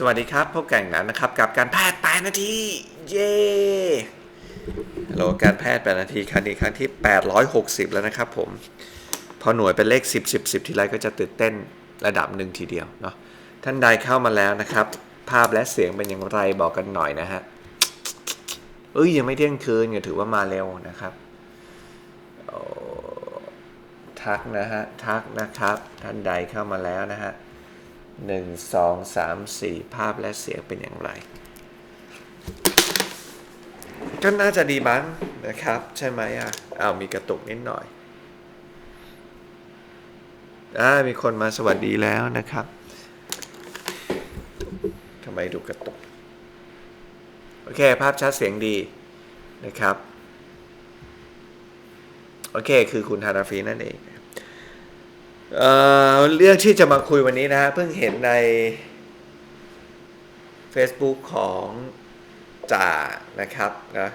สวัสดีครับพบกันแล้วนะครับกับการแพทย์8นาที เย้ฮัลโหลการแพทย์8นาทีครั้งนี้ครั้งที่ 860 แล้วนะครับผม พอหน่วยเป็นเลข 10 10 10 ทีไรก็จะตื่นเต้นระดับหนึ่งทีเดียวเนาะท่านใดเข้ามาแล้วนะครับ ภาพและเสียงเป็นอย่างไรบอกกันหน่อยนะฮะเอ้ยยังไม่เที่ยงคืนก็ถือว่ามาเร็วนะครับทักนะฮะทักนะครับ ท่านใดเข้ามาแล้วนะฮะ หนึ่งสองสามสี่ภาพและเสียงเป็นอย่างไร ก็น่าจะดีบ้างนะครับ ใช่ไหมอะเอ้ามีกระตุกนิดหน่อยอ่ามีคนมาสวัสดีแล้วนะครับทำไมดูกระตุก โอเค ภาพชัดเสียงดีนะครับ โอเค คือคุณฮานาฟีนั่นเอง เเรื่องที่จะมาคุยวันนี้นะฮะเพิ่งเห็นใน Facebook ของจ่านะครับนะ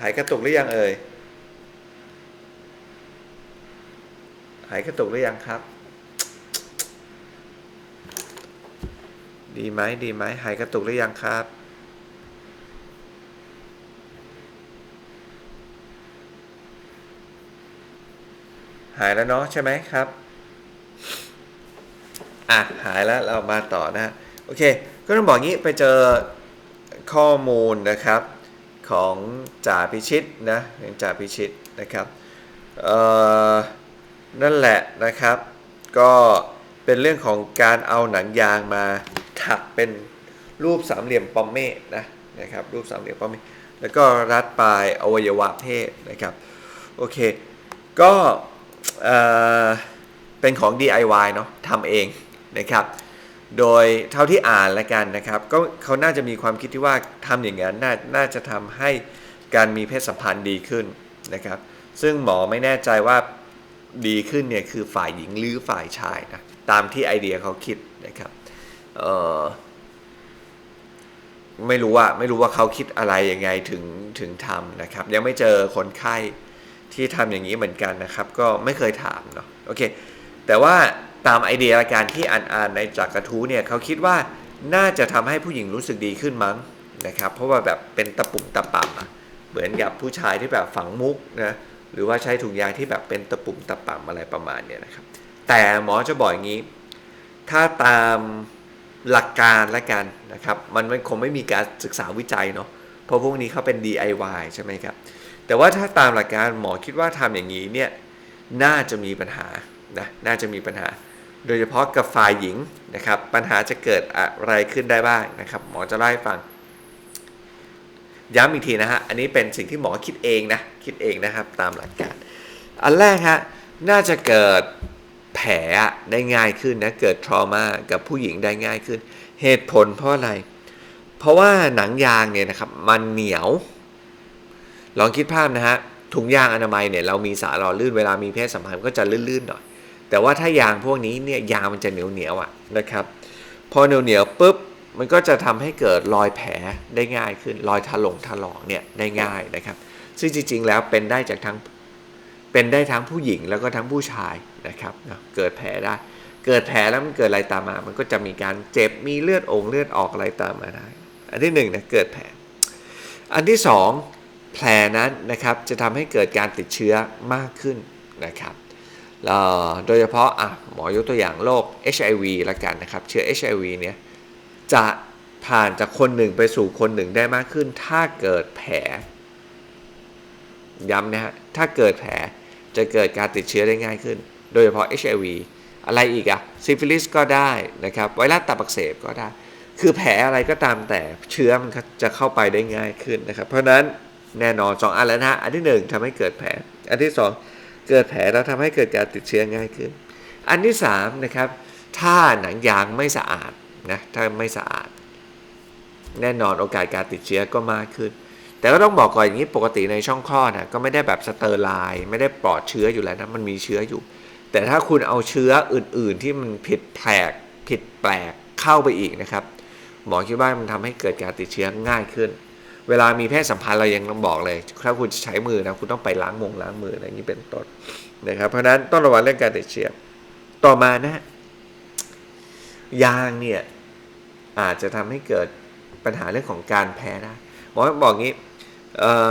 หายกระตุกหรือยังเอ่ยหายกระตุกหรือยังครับ ดีไหมดีไหมหายกระตุกหรือยังครับ หายแล้วเนาะใช่ไหมครับ อะ หายแล้วเรามาต่อนะฮะโอเค ก็ต้องบอกงี้ไปเจอข้อมูลนะครับของจ่าพิชิตนะของจ่าพิชิตนะครับเอ่อนั่นแหละนะครับ ก็เป็นเรื่องของการเอาหนังยางมาถักเป็นรูปสามเหลี่ยมปอมเม่นะนะครับรูปสามเหลี่ยมปอมเม่แล้วก็รัดปลายอวัยวะเพศนะครับโอเค ก็ เเป็นของ DIY เนาะทำเองนะครับ โดยเท่าที่อ่านละกันนะครับ ก็เขาน่าจะมีความคิดที่ว่าทำอย่างนั้นนาน่าจะทำให้การมีเพศสัมพันธ์ดีขึ้นนะครับ ซึ่งหมอไม่แน่ใจว่าดีขึ้นเนี่ยคือฝ่ายหญิงหรือฝ่ายชายนะตามที่ไอเดียเขาคิดนะครับเออไม่รู้ว่าไม่รู้ว่าเขาคิดอะไรยังไงถึงถึงทำนะครับ ยังไม่เจอคนไข้ ที่ทำอย่างนี้เหมือนกันนะครับ ก็ไม่เคยถามเนาะโอเค แต่ว่าตามไอเดียละการที่อ่านๆในจากกระทู้เนี่ยเขาคิดว่าน่าจะทำให้ผู้หญิงรู้สึกดีขึ้นมั้งนะครับ เพราะว่าแบบเป็นตะปุ่มตะป่ำอะเหมือนกับผู้ชายที่แบบฝังมุกนะหรือว่าใช้ถุงยางที่แบบเป็นตะปุ่มตะป่ำอะไรประมาณเนี้ยนะครับ แต่หมอจะบอกอย่างนี้ ถ้าตามหลักการละกันนะครับมันมันคงไม่มีการศึกษาวิจัยเนาะเพราะพวกนี้เขาเป็น DIY ใช่ไหมครับ แต่ว่าถ้าตามหลักการหมอคิดว่าทำอย่างนี้เนี่ยน่าจะมีปัญหานะน่าจะมีปัญหา โดยเฉพาะกับฝ่ายหญิงนะครับปัญหาจะเกิดอะไรขึ้นได้บ้างนะครับ หมอจะเล่าให้ฟัง ย้ำอีกทีนะฮะอันนี้เป็นสิ่งที่หมอคิดเองนะคิดเองนะครับตามหลักการ อันแรกฮะน่าจะเกิดแผลได้ง่ายขึ้นนะเกิดทรมากับผู้หญิงได้ง่ายขึ้น เหตุผลเพราะอะไร เพราะว่าหนังยางเนี่ยนะครับมันเหนียว ลองคิดภาพนะฮะถุงยางอนามัยเนี่ยเรามีสารหล่อลื่นเวลามีเพศสัมพันธ์ก็จะลื่นๆหน่อยแต่ว่าถ้ายางพวกนี้เนี่ยยางมันจะเหนียวเหนียวอะนะครับ พอเหนียวเหนียวปุ๊บมันก็จะทำให้เกิดรอยแผลได้ง่ายขึ้น รอยถลงถลอกเนี่ยได้ง่ายนะครับ ซึ่งจริง ๆ แล้วเป็นได้จากทั้งเป็นได้ทั้งผู้หญิงแล้วก็ทั้งผู้ชายนะครับเกิดแผลได้ เกิดแผลแล้วมันเกิดอะไรตามมา มันก็จะมีการเจ็บมีเลือดองเลือดออกอะไรตามมาได้ อันที่หนึ่งนะเกิดแผล อันที่สอง แผลนั้นนะครับจะทำให้เกิดการติดเชื้อมากขึ้นนะครับโดยเฉพาะอะหมอยกตัวอย่างโรค HIV ละกันนะครับ เชื้อ HIV เนี่ยจะผ่านจากคนหนึ่งไปสู่คนหนึ่งได้มากขึ้น ถ้าเกิดแผลย้ำนะฮะถ้าเกิดแผลจะเกิดการติดเชื้อได้ง่ายขึ้น โดยเฉพาะ HIV อะไรอีกอะซิฟิลิสก็ได้นะครับไวรัสตับอักเสบก็ได้ คือแผลอะไรก็ตามแต่เชื้อมันจะเข้าไปได้ง่ายขึ้นนะครับ เพราะนั้น แน่นอน 2 อันแล้วนะ อันที่ 1ทำให้เกิดแผล อันที่ 2 เกิดแผลแล้วทำให้เกิดการติดเชื้อง่ายขึ้น อันที่3นะครับถ้าหนังยางไม่สะอาดนะถ้าไม่สะอาด แน่นอนโอกาสการติดเชื้อก็มากขึ้น แต่ก็ต้องบอกก่อนอย่างนี้ปกติในช่องคลอดนะก็ไม่ได้แบบสเตอร์ไลน์ไม่ได้ปลอดเชื้ออยู่แล้วนะมันมีเชื้ออยู่ แต่ถ้าคุณเอาเชื้ออื่น ๆ ที่มันผิดแปลกผิดแปลกเข้าไปอีกนะครับหมอคิดว่ามันทำให้เกิดการติดเชื้อง่ายขึ้น เวลามีเพศสัมพันธ์เรายังต้องบอกเลยถ้าคุณจะใช้มือนะคุณต้องไปล้างมงล้างมืออะไรอย่างนี้เป็นต้นนะครับ เพราะนั้นต้องระวังเรื่องการติดเชื้อต่อมานะ ยางเนี่ยอาจจะทำให้เกิดปัญหาเรื่องของการแพ้ได้หมอบอกงี้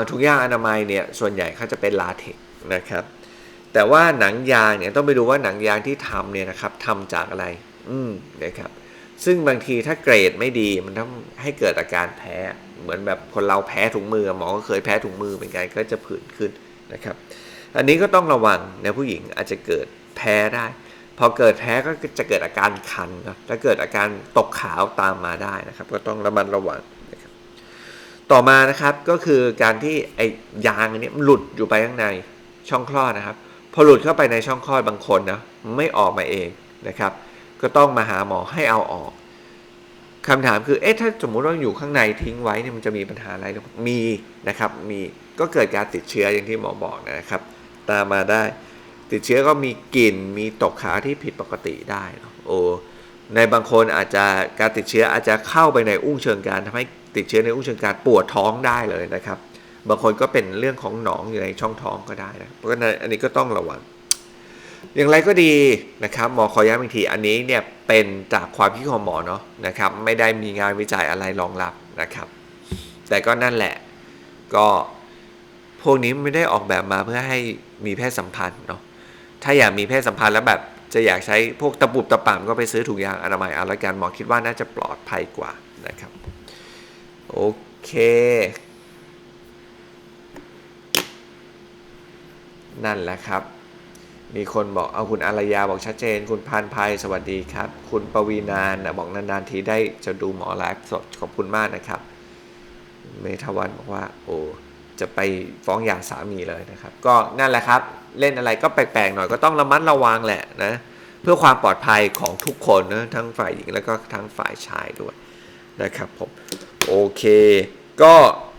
ถุงยางอนามัยเนี่ยส่วนใหญ่เขาจะเป็นลาเท็กนะครับ แต่ว่าหนังยางเนี่ยต้องไปดูว่าหนังยางที่ทำเนี่ยนะครับทำจากอะไร อืมนะครับซึ่งบางทีถ้าเกรดไม่ดีมันทำให้เกิดอาการแพ้ เหมือนแบบคนเราแพ้ถุงมือหมอก็เคยแพ้ถุงมือเหมือนกันก็จะผื่นขึ้นนะครับ อันนี้ก็ต้องระวังนะผู้หญิงอาจจะเกิดแพ้ได้ พอเกิดแพ้ก็จะเกิดอาการคันนะและเกิดอาการตกขาวตามมาได้นะครับ ก็ต้องระมัดระวังนะครับต่อมานะครับก็คือการที่ไอ้ยางอันนี้หลุดอยู่ไปข้างในช่องคลอดนะครับ พอหลุดเข้าไปในช่องคลอดบางคนนะไม่ออกมาเองนะครับ ก็ต้องมาหาหมอให้เอาออก คำถามคือ เอ๊ะ ถ้าสมมุติว่าอยู่ข้างในทิ้งไว้เนี่ยมันจะมีปัญหาอะไรหรือมีนะครับ มีก็เกิดการติดเชื้ออย่างที่หมอบอกนะครับ ตามมาได้ ติดเชื้อก็มีกลิ่น มีตกขาที่ผิดปกติได้เนอะโอ้ ในบางคนอาจจะการติดเชื้ออาจจะเข้าไปในอุ้งเชิงกรารทำให้ติดเชื้อในอุ้งเชิงกรารปวดท้องได้เลยนะครับ บางคนก็เป็นเรื่องของหนองอยู่ในช่องท้องก็ได้นะ เพราะฉะนั้นอันนี้ก็ต้องระวัง อย่างไรก็ดีนะครับหมอขอย้ำอีกทีอันนี้เนี่ยเป็นจากความคิดของหมอเนาะนะครับไม่ได้มีงานวิจัยอะไรรองรับนะครับ แต่ก็นั่นแหละก็พวกนี้ไม่ได้ออกแบบมาเพื่อให้มีเพศสัมพันธ์เนาะถ้าอยากมีเพศสัมพันธ์แล้วแบบจะอยากใช้พวกตะปุบตะป่ำก็ไปซื้อถุงยางอนามัยเอาละกันหมอคิดว่าน่าจะปลอดภัยกว่านะครับโอเค นั่นแหละครับ มีคนบอกเอาคุณอารยาบอกชัดเจน คุณพานภัยสวัสดีครับ คุณปวีนานบอกนานๆทีได้จะดูหมอไลฟ์สดขอบคุณมากนะครับ เมทวันบอกว่า โอ้จะไปฟ้องหย่าสามีเลยนะครับ ก็นั่นแหละครับ เล่นอะไรก็แปลกๆหน่อยก็ต้องระมัดระวังแหละนะเพื่อความปลอดภัยของทุกคนนะทั้งฝ่ายหญิงแล้วก็ทั้งฝ่ายชายด้วยนะครับผมโอเค ก็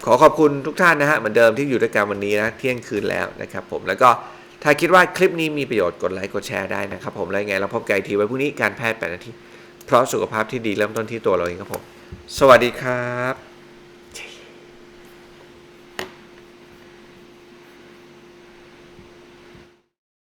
ขอขอบคุณทุกท่านนะฮะเหมือนเดิมที่อยู่ด้วยกันวันนี้นะเที่ยงคืนแล้วนะครับผมแล้วก็ ถ้าคิดว่าคลิปนี้มีประโยชน์กดไลค์กดแชร์ได้นะครับผมแล้วยังไงเราพบกันอีกทีไว้พรุ่งนี้การแพทย์แปดนาทีเพราะสุขภาพที่ดีเริ่มต้นที่ตัวเราเองครับผม สวัสดีครับ